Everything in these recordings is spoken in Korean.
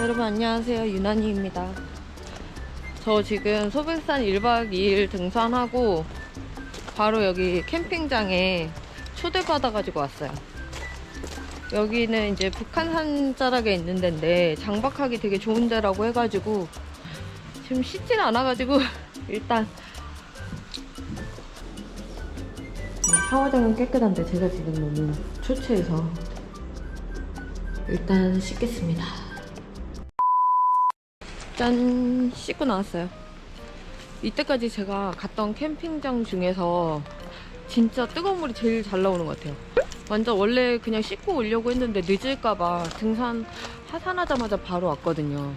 여러분 안녕하세요. 유난이입니다. 저 지금 소백산 1박 2일 등산하고 바로 여기 캠핑장에 초대받아 가지고 왔어요. 여기는 이제 북한산 자락에 있는 데인데 장박하기 되게 좋은 데라고 해가지고 지금 씻진 않아가지고 일단 샤워장은 깨끗한데 제가 지금 너무 초췌해서 일단 씻겠습니다. 짠! 씻고 나왔어요. 이때까지 제가 갔던 캠핑장 중에서 진짜 뜨거운 물이 제일 잘 나오는 것 같아요. 완전 원래 그냥 씻고 오려고 했는데 늦을까봐 등산 하산하자마자 바로 왔거든요.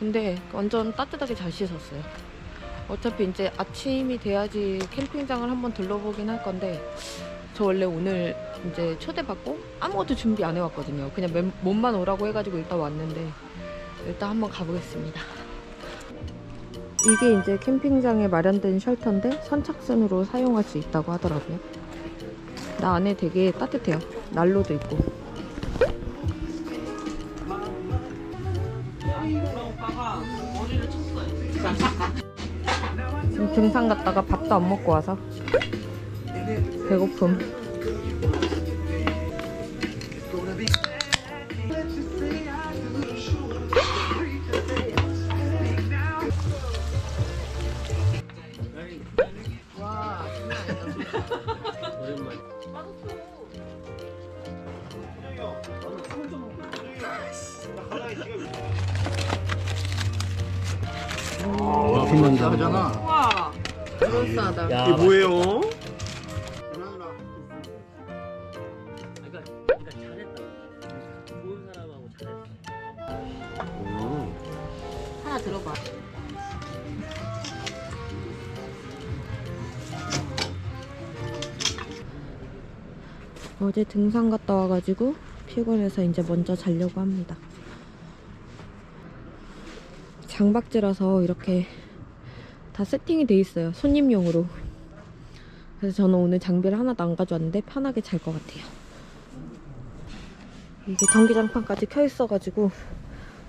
근데 완전 따뜻하게 잘 씻었어요. 어차피 이제 아침이 돼야지 캠핑장을 한번 둘러보긴 할 건데 저 원래 오늘 이제 초대받고 아무것도 준비 안 해왔거든요. 그냥 맨- 몸만 오라고 해가지고 일단 왔는데 일단 한번 가보겠습니다. 이게 이제 캠핑장에 마련된 쉘터인데 선착순으로 사용할 수 있다고 하더라고요. 나 안에 되게 따뜻해요. 난로도 있고. 지금 등산 갔다가 밥도 안 먹고 와서 배고픔. 빛난다 하잖아. 와, 그럴싸하다. 야, 이게 뭐예요? 그러니까, 그러니까 잘했다. 좋은 사람하고 잘했어. 하나 들어봐. 어제 등산 갔다 와가지고 피곤해서 이제 먼저 자려고 합니다. 장박지라서 이렇게 다 세팅이 돼 있어요. 손님용으로. 그래서 저는 오늘 장비를 하나도 안 가져왔는데 편하게 잘 것 같아요. 이게 전기장판까지 켜 있어가지고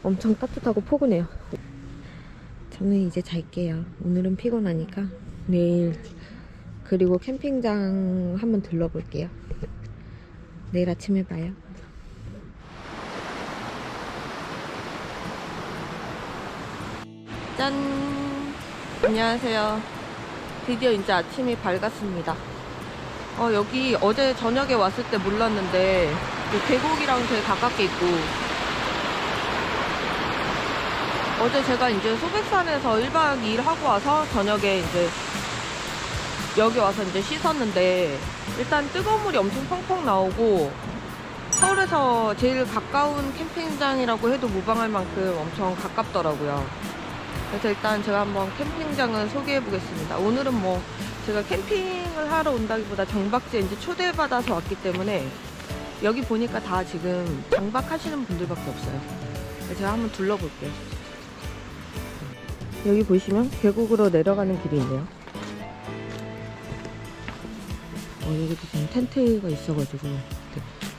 엄청 따뜻하고 포근해요. 저는 이제 잘게요. 오늘은 피곤하니까 내일 그리고 캠핑장 한번 들러볼게요. 내일 아침에 봐요. 짠! 안녕하세요. 드디어 이제 아침이 밝았습니다. 어, 여기 어제 저녁에 왔을 때 몰랐는데 그 계곡이랑 되게 가깝게 있고 어제 제가 이제 소백산에서 1박 2일 하고 와서 저녁에 이제 여기 와서 이제 씻었는데 일단 뜨거운 물이 엄청 펑펑 나오고 서울에서 제일 가까운 캠핑장이라고 해도 무방할 만큼 엄청 가깝더라고요. 그래서 일단 제가 한번 캠핑장을 소개해 보겠습니다. 오늘은 뭐 제가 캠핑을 하러 온다기보다 정박지에 이제 초대받아서 왔기 때문에 여기 보니까 다 지금 장박하시는 분들밖에 없어요. 제가 한번 둘러볼게요. 여기 보시면 계곡으로 내려가는 길이 있네요. 어, 여기도 지금 텐트가 있어가지고 네.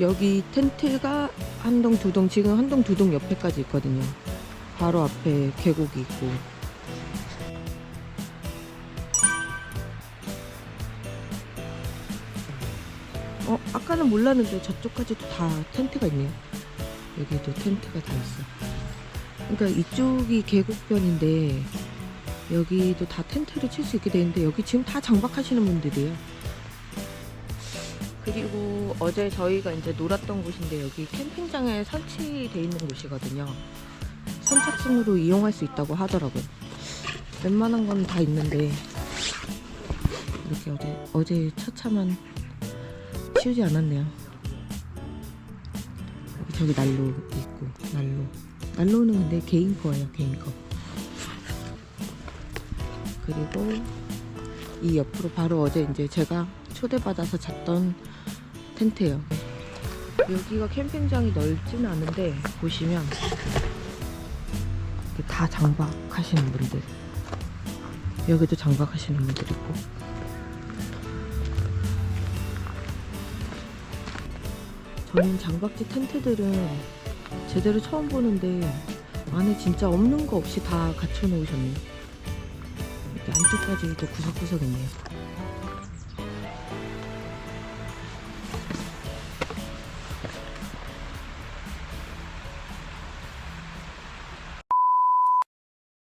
여기 텐트가 한 동 두 동 지금 한 동 두 동 옆에까지 있거든요. 바로 앞에 계곡이 있고 어 아까는 몰랐는데 저쪽까지도 다 텐트가 있네요. 여기도 텐트가 다 있어. 그러니까 이쪽이 계곡변인데 여기도 다 텐트를 칠 수 있게 되는데 여기 지금 다 장박하시는 분들이에요. 그리고 어제 저희가 이제 놀았던 곳인데 여기 캠핑장에 설치돼 있는 곳이거든요. 선착순으로 이용할 수 있다고 하더라고요. 웬만한 건 다 있는데 이렇게 어제 어제 처참한 치우지 않았네요. 저기 난로 있고 난로 난로는 근데 개인 거예요 개인 거. 그리고 이 옆으로 바로 어제 이제 제가 초대받아서 잤던 텐트예요. 여기가 캠핑장이 넓지는 않은데 보시면 다 장박하시는 분들 여기도 장박하시는 분들 있고 저는 장박지 텐트들은 제대로 처음 보는데 안에 진짜 없는 거 없이 다 갖춰 놓으셨네요. 이렇게 안쪽까지 또 구석구석 있네요.